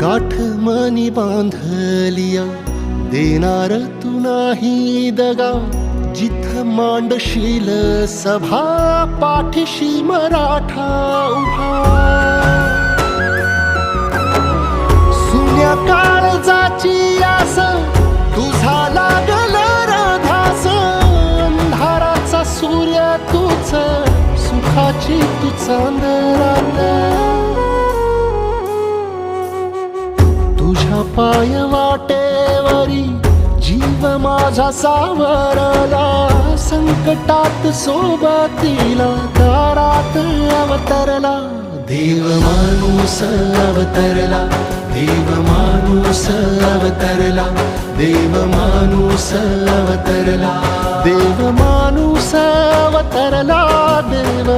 गाठ मनी बांधलिया देणार तू नाही दगा जिथ मांडशील सभा पाठीशी मराठा उभा. सुन्या काळजाची आस तुझा लागल राधास अंधाराचा सूर्य तुझ सुखाची तू चांदरा तुझ्या पाय वाटेवरी जीव माझा सावरला. संकटात सोबतीला दारात अवतरला. देव माणूस अवतरला देव माणूस अवतरला. देव माणूस अवतरला देव माणूस अवतरला देव